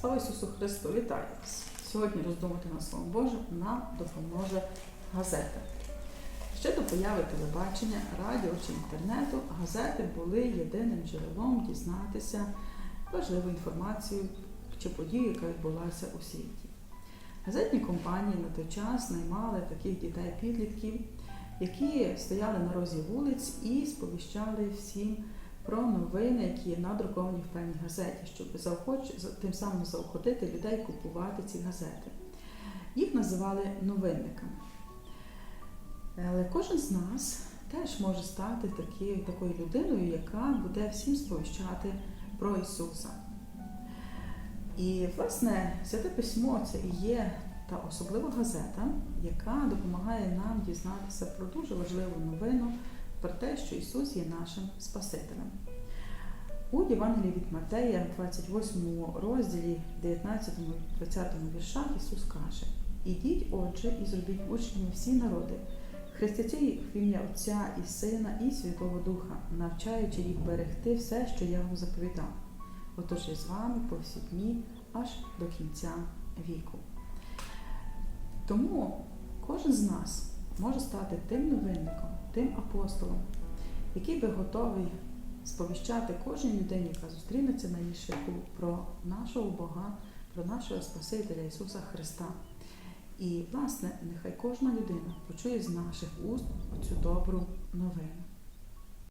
Слава Ісусу Христу! Вітаю вас! Сьогодні роздумати на Слово Боже нам допоможе газета. Ще до появи телебачення, радіо чи інтернету газети були єдиним джерелом дізнатися важливу інформацію чи подію, яка відбулася у світі. Газетні компанії на той час наймали таких дітей-підлітків, які стояли на розі вулиць і сповіщали всім про новини, які є надруковані в певній газеті, щоб заохоч... тим самим заохотити людей купувати ці газети. Їх називали новинниками. Але кожен з нас теж може стати такі, такою людиною, яка буде всім сповіщати про Ісуса. І, власне, святе письмо це і є та особлива газета, яка допомагає нам дізнатися про дуже важливу новину про те, що Ісус є нашим Спасителем. У Євангелії від Матея, 28 розділі, 19-20 віршах Ісус каже: Ідіть, отже, і зробіть учнями всі народи, хрестячи їх в ім'я Отця і Сина і Святого Духа, навчаючи їх берегти все, що я вам заповідав. Отож я з вами по всі дні аж до кінця віку. Тому кожен з нас може стати тим новинником, тим апостолом, який би готовий сповіщати кожній людині, яка зустрінеться на її шляху про нашого Бога, про нашого Спасителя Ісуса Христа. І, власне, нехай кожна людина почує з наших уст цю добру новину.